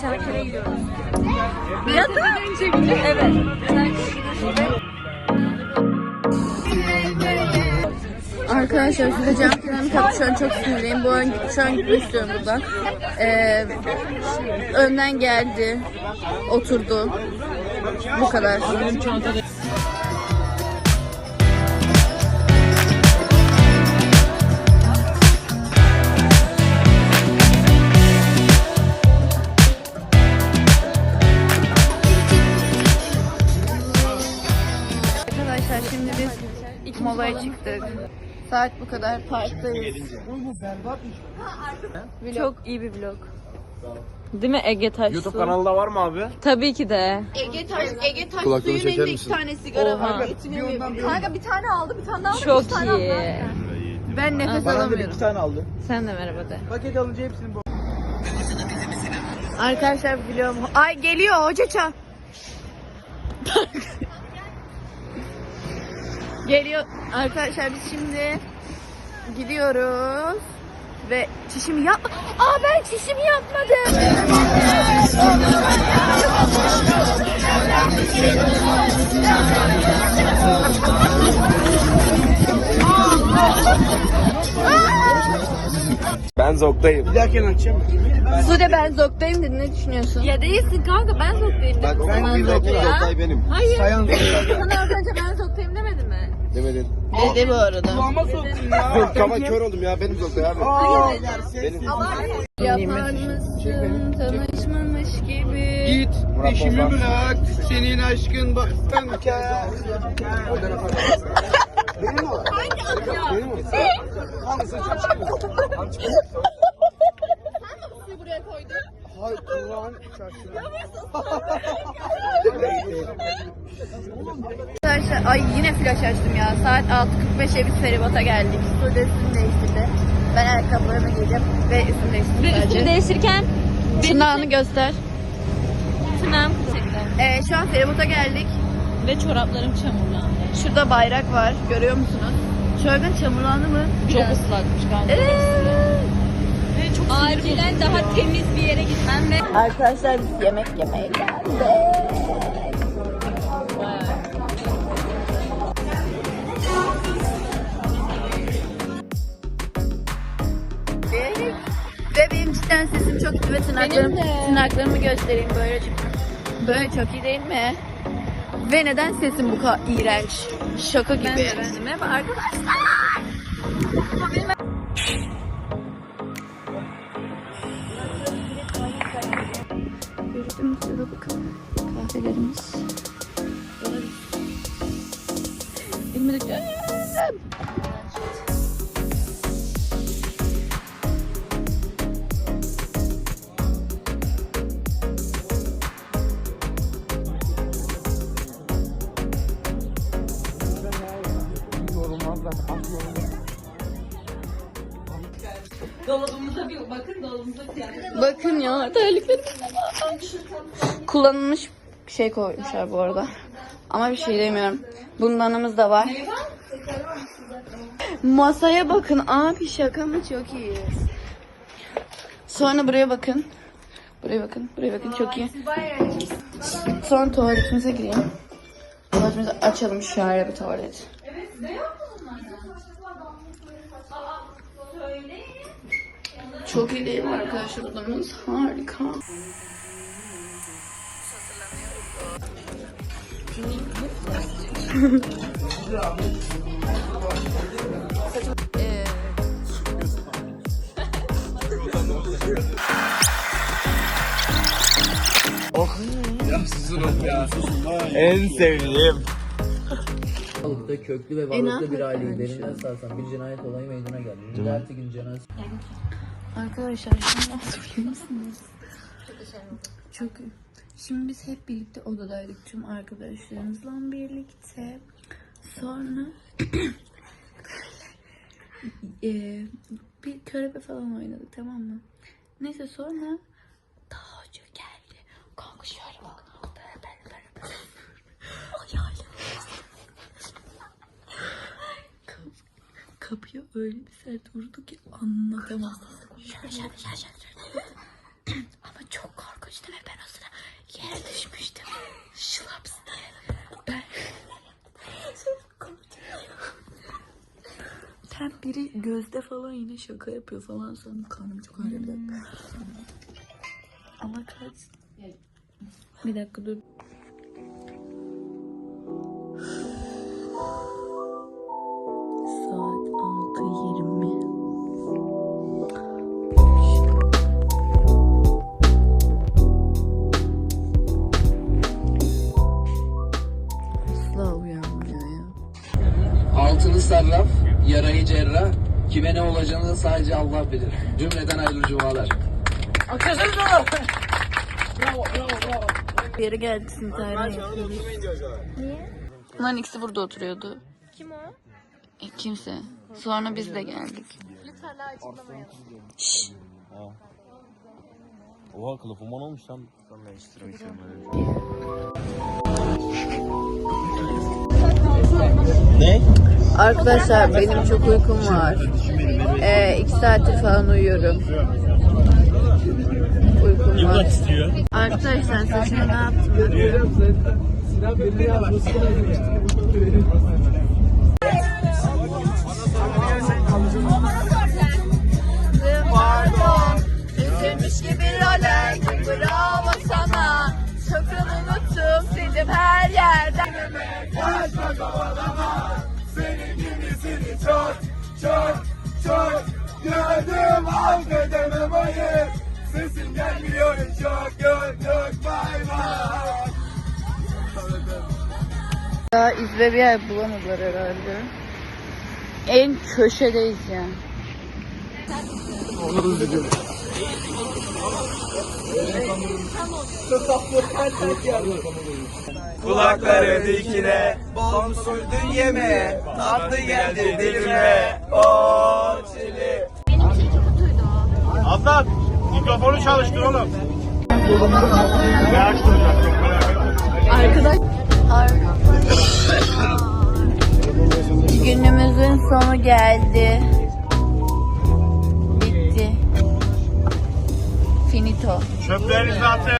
Çanakkale'ye gidiyoruz. Ya evet. Arkadaşlar şurada cam kenarını kapı şu an çok sinirliyim. Bu an, şu an gitmek istiyorum buradan. Ee, önden geldi. Oturdu. Bu kadar. Molaya çıktık. Saat bu kadar parktayız. Çok iyi bir vlog. Değil mi Ege Taşsu? YouTube kanalında var mı abi? Tabii ki de. Ege Taş, Ege Taş Kulaklığını suyun çeker elinde iki misin? tane sigara Oha. var. Kanka bir tane aldı, bir tane daha aldı. Çok üç tane aldı. iyi. Ben nefes alamıyorum. tane aldı. Sen de merhaba de. Paket alınca hepsini bu. Arkadaşlar biliyorum. Ay geliyor hoca çağ. Geliyor. Arkadaşlar biz şimdi gidiyoruz. Ve çişimi yap... Aa ben çişimi yapmadım. Ben zoktayım. Bir dahaki akşam. Sude ben zoktayım dedi. Ne düşünüyorsun? Ya değilsin kanka ben zoktayım Bak ben bir zoktay, zoktay. zoktay benim. Hayır. Sayan zoktay. Sana az önce ben zoktayım demedin. Dedi bu arada. Dur kama kör oldum ya benim zoktay abi. Benim. Yapar mısın tanışmamış gibi. Git peşimi bırak. Senin aşkın baktan Benim o. Benim o. Hangi saçım çıkıyor? Hangi çıkıyor? Hayır, kulağın şaşırıyor. Arkadaşlar ay yine flash açtım ya. Saat 6.45'e biz feribota geldik. Sude üstünü değiştirdi. Ben ayakkabılarımı giydim ve üstümü değiştirdim Ve üstünü değiştirirken Tırnağını göster. tırnağım çekti. Ee, şu an feribota geldik. Ve çoraplarım çamurlandı. Şurada bayrak var. Görüyor musunuz? Çorabın çamurlandı mı? Çok ıslakmış kanka. Ve çok Acilen daha temiz bir yere gitmem ve Arkadaşlar biz yemek yemeye geldik. Çok ve tırnaklarım, tırnaklarımı göstereyim böyle çok, böyle çok iyi değil mi? Ve neden sesim bu kadar iğrenç? Şaka gibi. ben de ben de. Merhaba arkadaşlar. Gördüğünüz üzere bakın kahvelerimiz. Döktüm. Dolabımıza bir bakın dolabımızda kıyafet. Bakın ya terliklerim. Kullanılmış şey koymuşlar bu arada. Ama bir şey demiyorum. Bundanımız da var. Masaya bakın abi şaka mı çok iyi. Sonra buraya bakın. Buraya bakın. Buraya bakın çok iyi. Sonra tuvaletimize gireyim. Tuvaletimizi açalım şöyle bir tuvalet. Çok iyi değil mi arkadaşlar odamız? Harika. En sevdiğim. Balıkta köklü ve varlıklı bir aileyi derinden sarsan bir cinayet olayı meydana geldi. Müdahale gün cenaze Arkadaşlar şimdi oturur musunuz? Çok. Şimdi biz hep birlikte odadaydık tüm arkadaşlarımızla birlikte. Sonra eee, bir körebe falan oynadık tamam mı? Neyse sonra daha hoca geldi. Kanka bak. Kapıya öyle bir sert vurdu ki anlatamam şöyle şöyle. Ama çok korkunçtu ve ben o sıra yere düşmüştüm. Şılaps diye. Ben... Sen biri gözde falan yine şaka yapıyor falan sonra karnım çok ağrıyor bir dakika. Ama kaç? Bir dakika dur. Yarayı cerrah, kime ne olacağını sadece Allah bilir. Cümleten hayırlı cumalar. Bir yere geldi Sintayla yapıyoruz. Niye? Bunların ikisi burada oturuyordu. Kim o? E, kimse. Sonra biz de geldik. Oha kılıfım olmuş lan. Ne? Arkadaşlar benim çok uykum var. Ee, iki saattir falan uyuyorum. Uykum var. istiyor. Arkadaşlar saçımı ne yaptım? Pardon, affedemem hayır Sesin gelmiyor çok gördük bay bay Daha izle bir yer bulamadılar herhalde. En köşedeyiz yani. Kulakları dikine Bal sürdün yemeğe Tatlı geldi dilime O çili Azat mikrofonu çalıştır oğlum. Ne açtıracak çok merak etme. Arkadaş... Günümüzün sonu geldi. Bitti. Finito. Çöplerinizi atın.